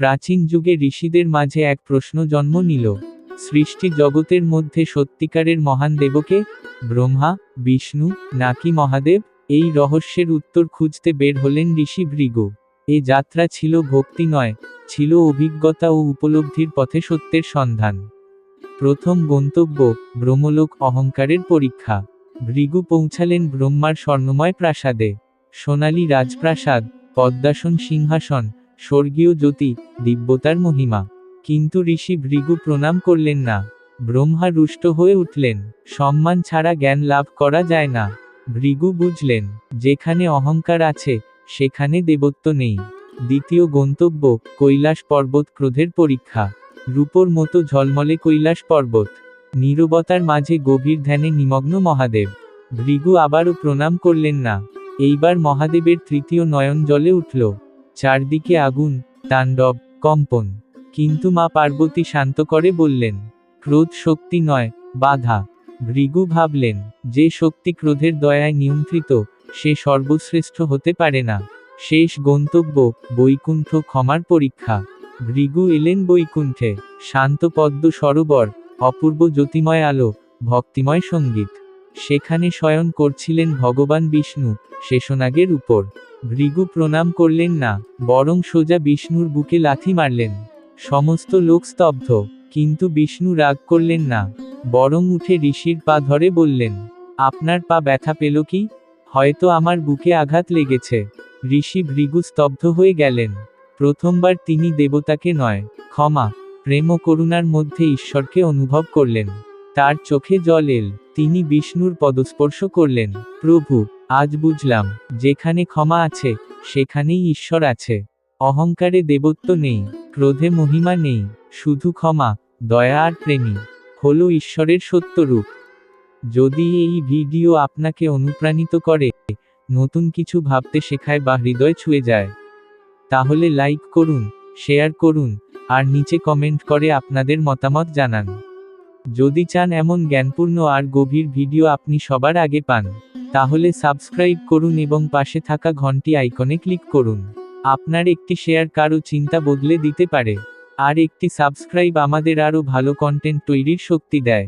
প্রাচীন যুগে ঋষিদের মাঝে এক প্রশ্ন জন্ম নিল। সৃষ্টি জগতের মধ্যে সত্যিকারের মহান দেবকে, ব্রহ্মা, বিষ্ণু, নাকি মহাদেব, এই রহস্যের উত্তর খুঁজতে বের হলেন ঋষি ভৃগু। এ যাত্রা ছিল ভক্তি নয়, ছিল অভিজ্ঞতা ও উপলব্ধির পথে সত্যের সন্ধান। প্রথম গন্তব্য, ব্রহ্মলোক অহংকারের পরীক্ষা। ভৃগু পৌঁছালেন ব্রহ্মার স্বর্ণময় প্রাসাদে। সোনালী রাজপ্রাসাদ, পদ্মাসন সিংহাসন স্বর্গীয় জ্যোতি, দিব্যতার মহিমা। কিন্তু ঋষি ভৃগু প্রণাম করলেন না। ব্রহ্মা রুষ্ট হয়ে উঠলেন। সম্মান ছাড়া জ্ঞান লাভ করা যায় না। ভৃগু বুঝলেন, যেখানে অহংকার আছে, সেখানে দেবত্ব নেই। দ্বিতীয় গন্তব্য, কৈলাস পর্বত ক্রোধের পরীক্ষা। রূপর মতো ঝলমলে কৈলাস পর্বত। নীরবতার মাঝে গভীর ধ্যানে নিমগ্ন মহাদেব। ভৃগু আবারও প্রণাম করলেন না। এইবার মহাদেবের তৃতীয় নয়ন জলে উঠল। চারদিকে আগুন, তাণ্ডব, কম্পন। কিন্তু মা পার্বতী শান্ত করে বললেন, ক্রোধ শক্তি নয়, বাধা। ভৃগু ভাবলেন, যে শক্তি ক্রোধের দয়ায় নিয়ন্ত্রিত, সে সর্বশ্রেষ্ঠ হতে পারে না। শেষ গন্তব্য, বৈকুণ্ঠ ক্ষমার পরীক্ষা। ভৃগু এলেন বৈকুণ্ঠে, শান্ত পদ্ম সরোবর, অপূর্ব জ্যোতিময় আলো, ভক্তিময় সংগীত। সেখানে শয়ন করছিলেন ভগবান বিষ্ণু শেষনাগের উপর। ভৃগু প্রণাম করলেন না, বরং সোজা বিষ্ণুর বুকে লাথি মারলেন। সমস্ত লোক স্তব্ধ, কিন্তু বিষ্ণু রাগ করলেন না, বরং উঠে ঋষির পা ধরে বললেন, আপনার পা ব্যথা পেল কি? হয়তো আমার বুকে আঘাত লেগেছে। ঋষি ভৃগু স্তব্ধ হয়ে গেলেন। প্রথমবার তিনি দেবতাকে নয়, ক্ষমা, প্রেম করুণার মধ্যে ঈশ্বরকে অনুভব করলেন। তার চোখে জল এল, তিনি বিষ্ণুর পদস্পর্শ করলেন, প্রভু আজ বুঝলাম, যেখানে ক্ষমা আছে, সেখানেই ঈশ্বর আছে। অহংকারে দেবত্ব নেই, ক্রোধে মহিমা নেই, শুধু ক্ষমা, দয়া আর প্রেমী হলো ঈশ্বরের সত্যরূপ। যদি এই ভিডিও আপনাকে অনুপ্রাণিত করে, নতুন কিছু ভাবতে শেখায় বা হৃদয় ছুঁয়ে যায়, তাহলে লাইক করুন, শেয়ার করুন, আর নিচে কমেন্ট করে আপনাদের মতামত জানান। যদি চান এমন জ্ঞানপূর্ণ আর গভীর ভিডিও আপনি সবার আগে পান তাহলে সাবস্ক্রাইব করুন এবং পাশে থাকা ঘন্টি আইকনে ক্লিক করুন। আপনার একটি শেয়ার কারও চিন্তা বদলে দিতে পারে। আর একটি সাবস্ক্রাইব আমাদের আরও ভালো কন্টেন্ট তৈরির শক্তি দেয়।